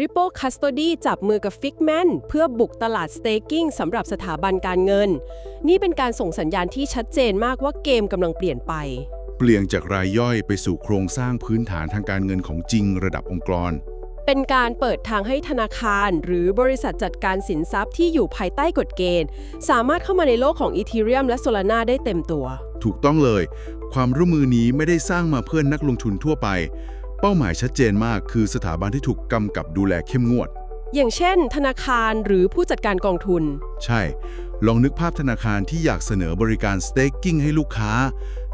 Ripple Custody จับมือกับ Figment เพื่อบุกตลาด Staking สำหรับสถาบันการเงิน นี่เป็นการส่งสัญญาณที่ชัดเจนมากว่าเกมกำลังเปลี่ยนไป เปลี่ยนจากรายย่อยไปสู่โครงสร้างพื้นฐานทางการเงินของจริงระดับองค์กร เป็นการเปิดทางให้ธนาคาร หรือบริษัทจัดการสินทรัพย์ที่อยู่ภายใต้กฎเกณฑ์ สามารถเข้ามาในโลกของ Ethereum และ Solana ได้เต็มตัว ถูกต้องเลย ความร่วมมือนี้ไม่ได้สร้างมาเพื่อนนักลงทุนทั่วไป เป้าหมายชัดเจนมากคือสถาบันที่ถูกกำกับดูแลเข้มงวด อย่างเช่น ธนาคารหรือผู้จัดการกองทุน ใช่ ลองนึกภาพธนาคารที่อยากเสนอบริการ staking ให้ลูกค้า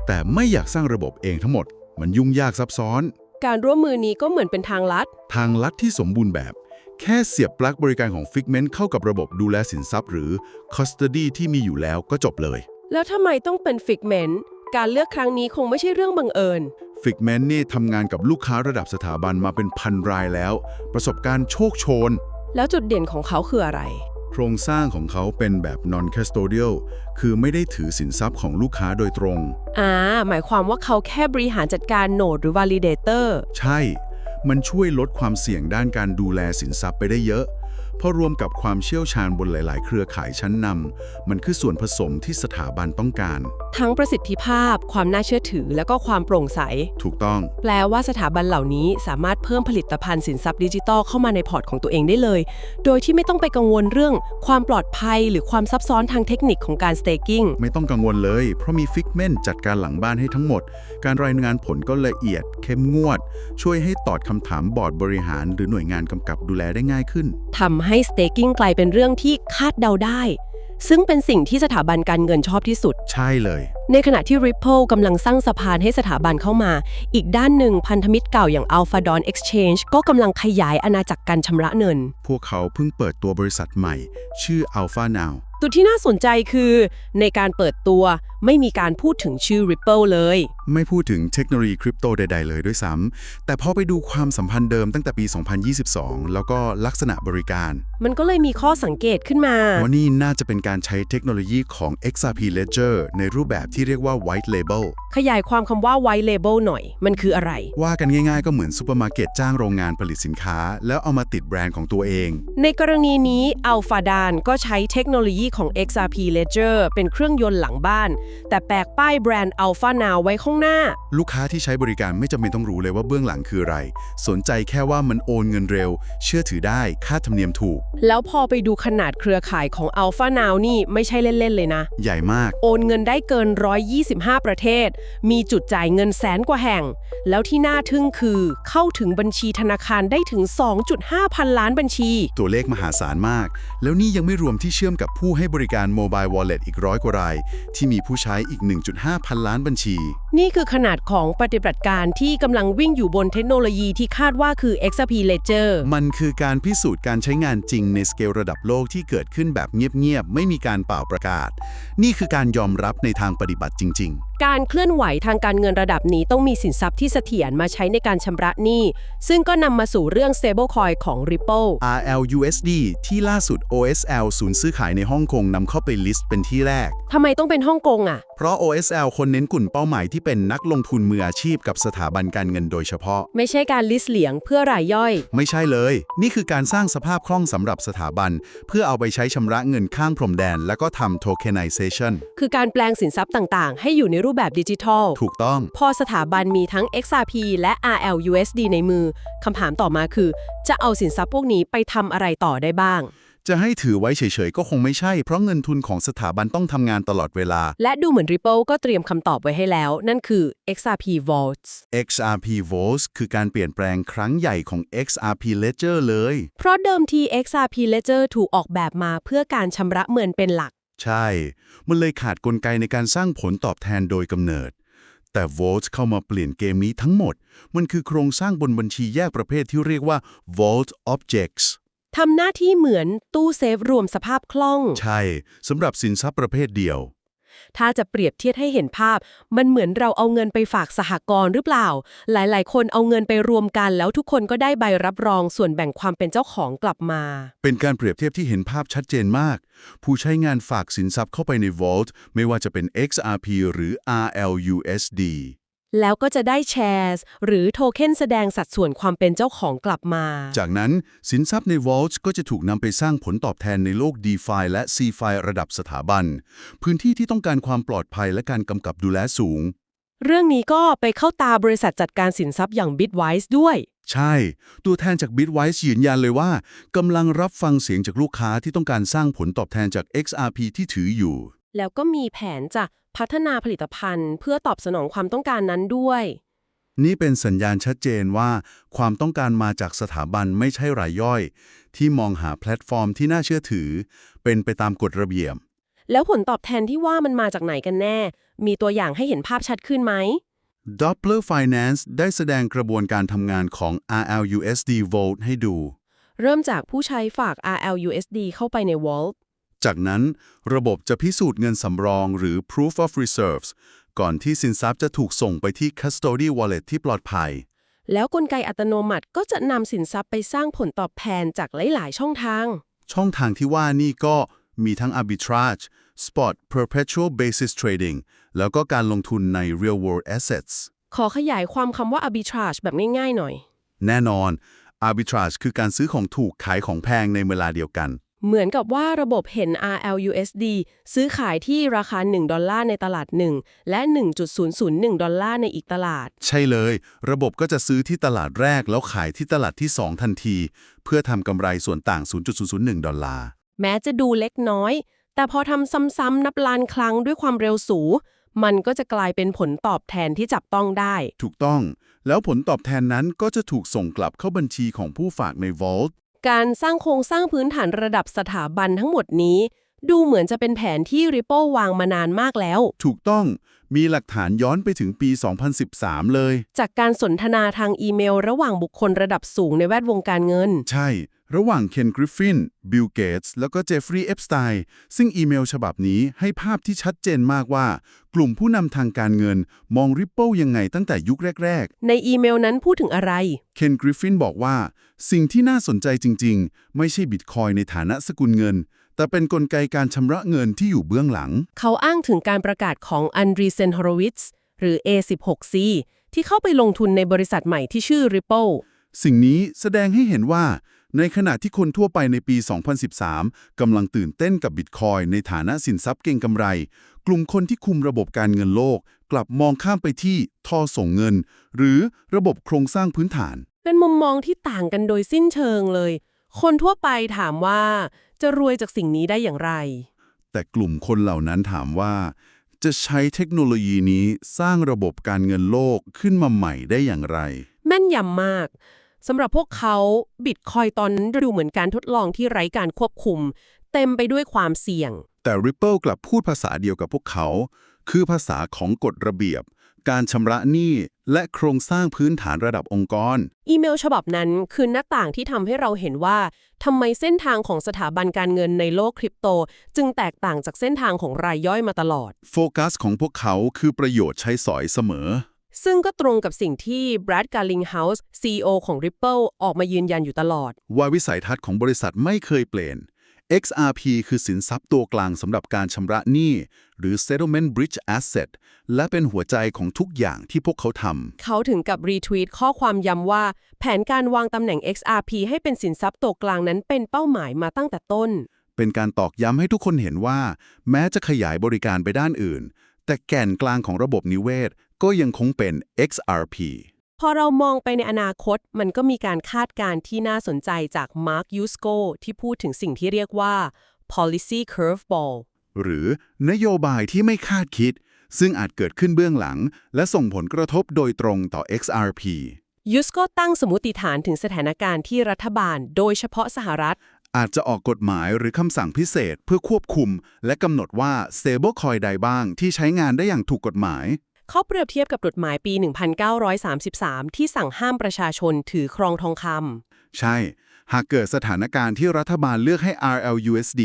แต่ไม่อยากสร้างระบบเองทั้งหมด มันยุ่งยากซับซ้อน การร่วมมือนี้ก็เหมือนเป็นทางลัด ทางลัดที่สมบูรณ์แบบ แค่เสียบปลั๊กบริการของ Figment เข้ากับระบบดูแลสินทรัพย์หรือ Custody ที่มีอยู่แล้วก็จบเลย แล้วทำไมต้องเป็น Figment การเลือกครั้งนี้คงไม่ใช่เรื่องบังเอิญ Figment นี่ทำงานกับลูกค้าระดับสถาบันมาเป็นพันรายแล้ว ประสบการณ์โชคโชน แล้วจุดเด่นของเขาคืออะไร โครงสร้างของเขาเป็นแบบ non-custodial คือไม่ได้ถือสินทรัพย์ของลูกค้าโดยตรง อ่า หมายความว่าเขาแค่บริหารจัดการโนดหรือ validator ใช่ มันช่วยลดความเสี่ยงด้านการดูแลสินทรัพย์ไปได้เยอะเพราะรวมกับความเชี่ยวชาญบนหลาย ๆ เครือข่ายชั้นนำมันคือส่วนผสมที่สถาบันต้องการ ทั้งประสิทธิภาพ ความน่าเชื่อถือ แล้วก็ความโปร่งใส ถูกต้อง แปลว่าสถาบันเหล่านี้สามารถเพิ่มผลิตภัณฑ์สินทรัพย์ดิจิทัลเข้ามาในพอร์ตของตัวเองได้เลย โดยที่ไม่ต้องไปกังวลเรื่อง ความปลอดภัย หรือความซับซ้อนทางเทคนิคของการ staking ไม่ต้องกังวลเลย เพราะมี Figment จัดการหลังบ้านให้ทั้งหมด การรายงานผลก็ละเอียด เข้มงวด ช่วยให้ตอบคำถามบอร์ดบริหาร หรือหน่วยงานกำกับดูแลได้ง่ายขึ้นทำให้ staking กลายเป็นเรื่องที่คาดเดาได้ ซึ่งเป็นสิ่งที่สถาบันการเงินชอบที่สุด ใช่เลย ในขณะที่ Ripple กำลังสร้างสะพานให้สถาบันเข้ามา อีกด้านหนึ่งพันธมิตรเก่าอย่าง Alpha Dawn Exchange ก็กำลังขยายอาณาจักรการชำระเงิน พวกเขาเพิ่งเปิดตัวบริษัทใหม่ ชื่อ Alpha Now จุดที่น่าสนใจคือ ในการเปิดตัวไม่มีการพูดถึงชื่อ Ripple เลย ไม่พูดถึงเทคโนโลยีคริปโตใด ๆ เลยด้วยซ้ำแต่พอไปดูความสัมพันธ์เดิมตั้งแต่ปี 2022 แล้วก็ลักษณะบริการ มันก็เลยมีข้อสังเกตขึ้นมา ว่านี่น่าจะเป็นการใช้เทคโนโลยีของ XRP Ledger ในรูปแบบที่เรียกว่า White Label ขยายความคำว่า white label หน่อย มันคืออะไร ว่ากันง่ายๆ ก็เหมือนซูเปอร์มาร์เก็ตจ้างโรงงานผลิตสินค้า แล้วเอามาติดแบรนด์ของตัวเอง ในกรณีนี้ Alpha d a n ก็ใช้เทคโนโลยีของ XRP Ledger เป็นเครื่องยนต์หลังบ้าน แต่แปะป้ายแบรนด์ Alpha Now ไว้ข้างหน้า ลูกค้าที่ใช้บริการไม่จำเป็นต้องรู้เลยว่าเบื้องหลังคืออะไร สนใจแค่ว่ามันโอนเงินเร็ว เชื่อถือได้ค่าธรรมเนียมถูก แล้วพอไปดูขนาดเครือข่ายของ Alpha Now นี่ไม่ใช่เล่น ๆ เลยนะ ใหญ่มาก โอนเงินได้เกิน 125 ประเทศ มีจุดจ่ายเงินแสนกว่าแห่ง แล้วที่น่าทึ่งคือเข้าถึงบัญชีธนาคารได้ถึง 2.5 พันล้านบัญชี ตัวเลขมหาศาลมาก แล้วนี่ยังไม่รวมที่เชื่อมกับผู้ให้บริการ Mobile Wallet อีกร้อยกว่าราย ที่มีผู้ใช้อีก 1.5 พันล้านบัญชี นี่ี่คือขนาดของปฏิบัติการที่กำลังวิ่งอยู่บนเทคโนโลยีที่คาดว่าคือ XP Ledger มันคือการพิสูจน์การใช้งานจริงในสเกลระดับโลกที่เกิดขึ้นแบบเงียบๆ ไม่มีการเป่าประกาศ นี่คือการยอมรับในทางปฏิบัติจริง ๆ การเคลื่อนไหวทางการเงินระดับนี้ต้องมีสินทรัพย์ที่เสถียรมาใช้ในการชำระหนี้ ซึ่งก็นำมาสู่เรื่อง stablecoin ของ Ripple ๆ RLUSD ที่ล่าสุด OSL ศูนย์ซื้อขายในฮ่องกงนำเข้าไปลิสต์เป็นที่แรก ทำไมต้องเป็นฮ่องกงอะ เพราะ OSL คนเน้นกลุ่มเป้าหมายที่เป็นนักลงทุนมืออาชีพกับสถาบันการเงินโดยเฉพาะ ไม่ใช่การลิสต์เหลียงเพื่อรายย่อย ไม่ใช่เลย นี่คือการสร้างสภาพคล่องสำหรับสถาบัน เพื่อเอาไปใช้ชำระเงินข้างพรมแดน แล้วก็ทำ tokenization คือการแปลงสินทรัพย์ต่างๆ ให้อยู่ในรูปแบบดิจิทัล ถูกต้อง พอสถาบันมีทั้ง XRP และ RLUSD ในมือ คำถามต่อมาคือ จะเอาสินทรัพย์พวกนี้ไปทำอะไรต่อได้บ้าง จะให้ถือไว้เฉยๆ ก็คงไม่ใช่ เพราะเงินทุนของสถาบันต้องทำงานตลอดเวลา และดูเหมือน Ripple ก็เตรียมคำตอบไว้ให้แล้ว นั่นคือ XRP Vaults XRP Vaults คือการเปลี่ยนแปลงครั้งใหญ่ของ XRP Ledger เลย เพราะเดิมที XRP Ledger ถูกออกแบบมาเพื่อการชำระเงินเป็นหลัก ใช่ มันเลยขาดกลไกในการสร้างผลตอบแทนโดยกำเนิด แต่ Vault เข้ามาเปลี่ยนเกมนี้ทั้งหมด มันคือโครงสร้างบนบัญชีแยกประเภทที่เรียกว่า Vault Objects ทำหน้าที่เหมือนตู้เซฟรวมสภาพคล่อง ใช่ สำหรับสินทรัพย์ประเภทเดียว ถ้าจะเปรียบเทียบให้เห็นภาพ มันเหมือนเราเอาเงินไปฝากสหกรณ์หรือเปล่า หลายๆ คนเอาเงินไปรวมกัน แล้วทุกคนก็ได้ใบรับรองส่วนแบ่งความเป็นเจ้าของกลับมา เป็นการเปรียบเทียบที่เห็นภาพชัดเจนมาก ผู้ใช้งานฝากสินทรัพย์เข้าไปใน Vault ไม่ว่าจะเป็น XRP หรือ RLUSD แล้วก็จะได้แชร์หรือโทเค็นแสดงสัดส่วนความเป็นเจ้าของกลับมา จากนั้นสินทรัพย์ใน Vault ก็จะถูกนำไปสร้างผลตอบแทนในโลก DeFi และ CeFi ระดับสถาบัน พื้นที่ที่ต้องการความปลอดภัยและการกำกับดูแลสูง เรื่องนี้ก็ไปเข้าตาบริษัทจัดการสินทรัพย์อย่าง Bitwise ด้วย ใช่ ตัวแทนจาก Bitwise ยืนยันเลยว่ากำลังรับฟังเสียงจากลูกค้าที่ต้องการสร้างผลตอบแทนจาก XRP ที่ถืออยู่ แล้วก็มีแผนจะพัฒนาผลิตภัณฑ์ เพื่อตอบสนองความต้องการนั้นด้วย นี่เป็นสัญญาณชัดเจนว่า ความต้องการมาจากสถาบันไม่ใช่รายย่อย ที่มองหาแพลตฟอร์มที่น่าเชื่อถือ เป็นไปตามกฎระเบียบแล้วผลตอบแทนที่ว่ามันมาจากไหนกันแน่ มีตัวอย่างให้เห็นภาพชัดขึ้นไหม Doppler Finance ได้แสดงกระบวนการทำงานของ RLUSD Vault ให้ดู เริ่มจากผู้ใช้ฝาก RLUSD เข้าไปใน Vault จากนั้นระบบจะพิสูจน์เงินสำรองหรือ Proof of Reserves ก่อนที่สินทรัพย์จะถูกส่งไปที่ Custody Wallet ที่ปลอดภัย แล้วกลไกอัตโนมัติก็จะนำสินทรัพย์ไปสร้างผลตอบแทนจากหลาย ๆ ช่องทาง ช่องทางที่ว่านี่ก็มีทั้ง arbitrage spot perpetual basis trading แล้วก็การลงทุนใน real world assets ขอขยายความคำว่า arbitrage แบบง่าย ๆ หน่อย แน่นอน arbitrage คือการซื้อของถูกขายของแพงในเวลาเดียวกัน เหมือนกับว่าระบบเห็น RLUSD ซื้อขายที่ราคา 1 ดอลลาร์ในตลาด 1 และ 1.001 ดอลลาร์ในอีกตลาด ใช่เลย ระบบก็จะซื้อที่ตลาดแรกแล้วขายที่ตลาดที่ 2 ทันที เพื่อทำกำไรส่วนต่าง 0.001 ดอลลาร์ แม้จะดูเล็กน้อย แต่พอทำซ้ำๆนับล้านครั้งด้วยความเร็วสูงมันก็จะกลายเป็นผลตอบแทนที่จับต้องได้ ถูกต้อง แล้วผลตอบแทนนั้นก็จะถูกส่งกลับเข้าบัญชีของผู้ฝากใน Vault การสร้างโครงสร้างพื้นฐานระดับสถาบันทั้งหมดนี้ ดูเหมือนจะเป็นแผนที่ Ripple วางมานานมากแล้ว ถูกต้องมีหลักฐานย้อนไปถึงปี 2013 เลย จากการสนทนาทางอีเมล ระหว่างบุคคลระดับสูงในแวดวงการเงิน ใช่ ระหว่างเคนกริฟฟิน บิลเกตส์ แล้วก็เจฟฟรีย์ เอฟสไตน์ ซึ่งอีเมลฉบับนี้ให้ภาพที่ชัดเจนมากว่า กลุ่มผู้นำทางการเงินมอง Ripple ยังไงตั้งแต่ยุคแรกในอีเมลนั้นพูดถึงอะไรๆเคนกริฟฟินบอกว่า สิ่งที่น่าสนใจจริง ๆ ไม่ใช่บิตคอยในฐานะสกุลเงิน แต่เป็นนกลไกการชำระเงินที่อยู่เบื้องหลัง เขาอ้างถึงการประกาศของอันดรีเซนฮอรวิตส์หรือ A16C ที่เข้าไปลงทุนในบริษัทใหม่ที่ชื่อ Ripple สิ่งนี้แสดงให้เห็นว่า ในขณะที่คนทั่วไปในปี 2013 กำลังตื่นเต้นกับบิตคอยในฐานะสินทรัพย์เก่งกำไร กลุ่มคนที่คุมระบบการเงินโลก กลับมองข้ามไปที่ท่อส่งเงิน หรือระบบโครงสร้างพื้นฐาน เป็นมุมมองที่ต่างกันโดยสิ้นเชิงเลย คนทั่วไปถามว่าจะรวยจากสิ่งนี้ได้อย่างไร แต่กลุ่มคนเหล่านั้นถามว่า จะใช้เทคโนโลยีนี้สร้างระบบการเงินโลกขึ้นมาใหม่ได้อย่างไร แม่นยำมาก สำหรับพวกเขาบิตคอยตอนนั้นดูเหมือนการทดลองที่ไร้การควบคุม เต็มไปด้วยความเสี่ยง แต่ Ripple กลับพูดภาษาเดียวกับพวกเขา คือภาษาของกฎระเบียบ การชำระหนี้และโครงสร้างพื้นฐานระดับองค์กร อีเมลฉบับนั้นคือหน้าต่างที่ทำให้เราเห็นว่าทำไมเส้นทางของสถาบันการเงินในโลกคริปโต จึงแตกต่างจากเส้นทางของรายย่อยมาตลอด โฟกัสของพวกเขาคือประโยชน์ใช้สอยเสมอ ซึ่งก็ตรงกับสิ่งที่ Brad Garlinghouse CEO ของ Ripple ออกมายืนยันอยู่ตลอด ว่าวิสัยทัศน์ของบริษัทไม่เคยเปลี่ยน XRP คือสินทรัพย์ตัวกลางสำหรับการชำระหนี้ หรือ Settlement Bridge Asset และเป็นหัวใจของทุกอย่างที่พวกเขาทำ เขาถึงกับรีทวีตข้อความย้ำว่า แผนการวางตำแหน่ง XRP ให้เป็นสินทรัพย์ตัวกลางนั้นเป็นเป้าหมายมาตั้งแต่ต้น เป็นการตอกย้ำให้ทุกคนเห็นว่า แม้จะขยายบริการไปด้านอื่น แต่แก่นกลางของระบบนิเวศ ก็ยังคงเป็น XRP พอเรามองไปในอนาคตมันก็มีการคาดการณ์ที่น่าสนใจจาก Mark Yusko ที่พูดถึงสิ่งที่เรียกว่า policy curveball หรือนโยบายที่ไม่คาดคิด ซึ่งอาจเกิดขึ้นเบื้องหลัง และส่งผลกระทบโดยตรงต่อ XRP ยูสก็ตั้งสมมติฐานถึงสถานการณ์ที่รัฐบาล โดยเฉพาะสหรัฐ อาจจะออกกฎหมายหรือคำสั่งพิเศษเพื่อควบคุม และกำหนดว่า stablecoin ใดบ้างที่ใช้งานได้อย่างถูกกฎหมาย เขาเปรียบเทียบกับกฎหมายปี 1933 ที่สั่งห้ามประชาชนถือครองทองคำใช่ หากเกิดสถานการณ์ที่รัฐบาลเลือกให้ RLUSD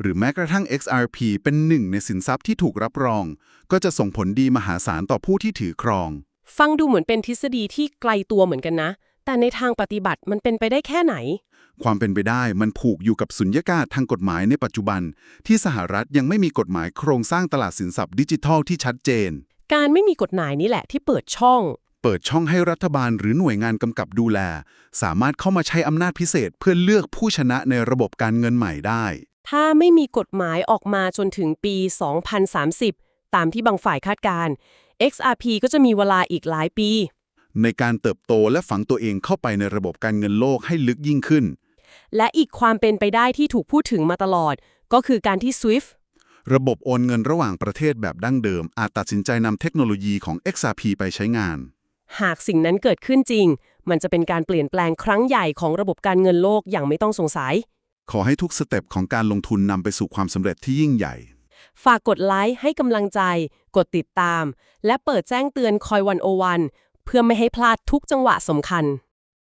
หรือแม้กระทั่ง XRP เป็นหนึ่งในสินทรัพย์ที่ถูกรับรอง ก็จะส่งผลดีมหาศาลต่อผู้ที่ถือครอง ฟังดูเหมือนเป็นทฤษฎีที่ไกลตัวเหมือนกันนะ แต่ในทางปฏิบัติมันเป็นไปได้แค่ไหน ความเป็นไปได้มันผูกอยู่กับสุญญากาศทางกฎหมายในปัจจุบัน ที่สหรัฐยังไม่มีกฎหมายโครงสร้างตลาดสินทรัพย์ดิจิทัลที่ชัดเจน การไม่มีกฎหมายนี่แหละที่เปิดช่อง เปิดช่องให้รัฐบาลหรือหน่วยงานกำกับดูแล สามารถเข้ามาใช้อำนาจพิเศษเพื่อเลือกผู้ชนะในระบบการเงินใหม่ได้ ถ้าไม่มีกฎหมายออกมาจนถึงปี 2030 ตามที่บางฝ่ายคาดการณ์ XRP ก็จะมีเวลาอีกหลายปี ในการเติบโตและฝังตัวเองเข้าไปในระบบการเงินโลกให้ลึกยิ่งขึ้น และอีกความเป็นไปได้ที่ถูกพูดถึงมาตลอด ก็คือการที่ SWIFT ระบบโอนเงินระหว่างประเทศแบบดั้งเดิม อาจตัดสินใจนำเทคโนโลยีของ XRP ไปใช้งาน หากสิ่งนั้นเกิดขึ้นจริง มันจะเป็นการเปลี่ยนแปลงครั้งใหญ่ของระบบการเงินโลกอย่างไม่ต้องสงสัย ขอให้ทุกสเต็ปของการลงทุนนำไปสู่ความสำเร็จที่ยิ่งใหญ่ ฝากกดไลค์ให้กำลังใจ กดติดตาม และเปิดแจ้งเตือนคอยวันโอวันเพื่อไม่ให้พลาดทุกจังหวะสำคัญ